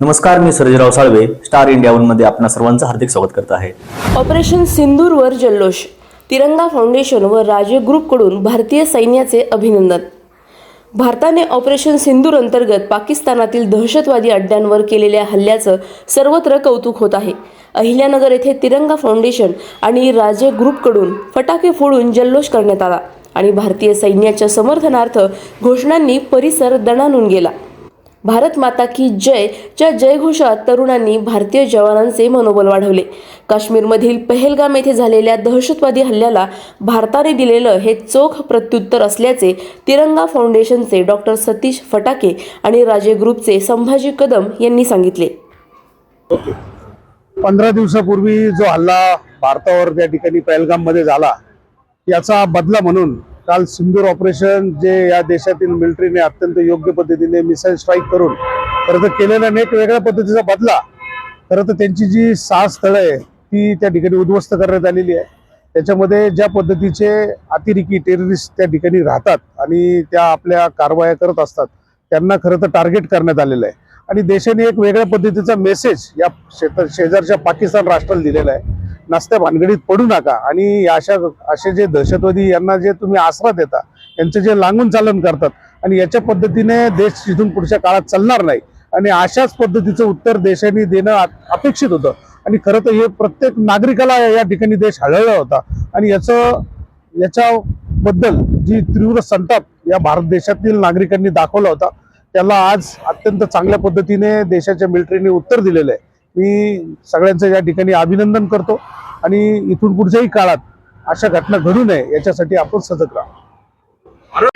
नमस्कार मी Sarjerao Salve star India वनमध्ये आपणा सर्वांचं हार्दिक स्वागत करत आहे. ऑपरेशन सिंदूरवर जल्लोष तिरंगा फाउंडेशन व राजे ग्रुपकडून भारतीय सैन्याचे अभिनंदन. भारताने ऑपरेशन सिंदूर अंतर्गत पाकिस्तानातील दहशतवादी अड्ड्यांवर केलेल्या हल्ल्याचं सर्वत्र कौतुक होत आहे. अहिल्यानगर येथे तिरंगा फाउंडेशन आणि राजे ग्रुपकडून फटाके फोडून जल्लोष करण्यात आला आणि भारतीय सैन्याच्या समर्थनार्थ घोषणांनी परिसर दणानून गेला. भारत माता की जय च्या जयघोषात तरुणांनी भारतीय जवानांचे मनोबल वाढवले. काश्मीरमधील पहेलगाम येथे झालेल्या दहशतवादी हल्ल्याला भारताने दिलेलं हे चोख प्रत्युत्तर असल्याचे तिरंगा फाउंडेशनचे डॉक्टर सतीश फटाके आणि राजे ग्रुपचे संभाजी कदम यांनी सांगितले. पंधरा दिवसापूर्वी जो हल्ला भारतावर त्या ठिकाणी पहलगाममध्ये झाला याचा बदला म्हणून काल सिंदूर ऑपरेशन जे या देशातील मिलिटरीने अत्यंत योग्य पद्धतीने मिसाईल स्ट्राईक करून खरं तर केलेला एक वेगळ्या पद्धतीचा बदला खरं तर त्यांची जी सहा स्थळं आहे ती त्या ठिकाणी उद्ध्वस्त करण्यात आलेली आहे. त्याच्यामध्ये ज्या पद्धतीचे अतिरेकी टेररिस्ट त्या ठिकाणी राहतात आणि त्या आपल्या कारवाया करत असतात त्यांना खरं तर टार्गेट करण्यात आलेलं आहे. आणि देशाने एक वेगळ्या पद्धतीचा मेसेज या शेत शेजारच्या पाकिस्तान राष्ट्राला दिलेला आहे. नसत्या भानगडीत पडू नका. आणि या अशा असे जे दहशतवादी यांना जे तुम्ही आसरा देता यांचं जे लांगून चालन करतात आणि याच्या पद्धतीने देश इथून पुढच्या काळात चालणार नाही आणि अशाच पद्धतीचं उत्तर देशाने देणं अपेक्षित होतं. आणि खरं तर हे प्रत्येक नागरिकाला या ठिकाणी देश हळहळला होता. आणि याचं याच्याबद्दल जी तीव्र संताप या भारत देशातील नागरिकांनी दाखवला होता त्याला आज अत्यंत चांगल्या पद्धतीने देशाच्या मिलिटरीने उत्तर दिलेलं आहे. मी सगळ्यांचं या ठिकाणी अभिनंदन करतो. आणि इथून पुढच्याही काळात अशा घटना घडू नये याच्यासाठी आपण सजग राहू.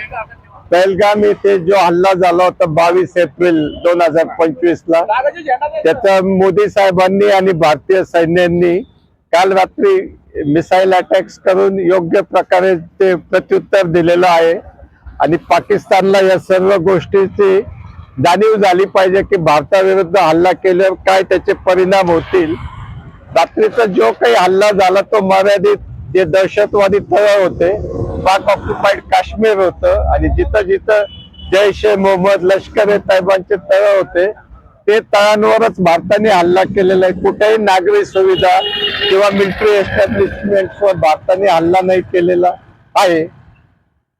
पहलगाम येथे जो हल्ला झाला होता बावीस एप्रिल दोन हजार पंचवीस ला त्याचा मोदी साहेबांनी आणि भारतीय सैन्यांनी काल रात्री मिसाईल अटॅक्स करून योग्य प्रकारे ते प्रत्युत्तर दिलेलं आहे. आणि पाकिस्तानला या सर्व गोष्टीची जाणीव झाली पाहिजे की भारताविरुद्ध हल्ला केल्यावर काय त्याचे परिणाम होतील. रात्रीचा जो काही हल्ला झाला तो मर्यादित जे दहशतवादी तळ होते पाक ऑक्युपाईड काश्मीर होतं आणि जिथं जिथं जैश ए मोहम्मद लष्कर ए तैबांचे तळ होते ते तळांवरच भारताने हल्ला केलेला आहे. कुठेही नागरी सुविधा किंवा मिलिटरी एस्टॅब्लिशमेंटवर भारताने हल्ला नाही केलेला आहे.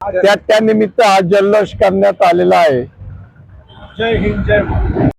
त्या त्यानिमित्त हा जल्लोष करण्यात आलेला आहे.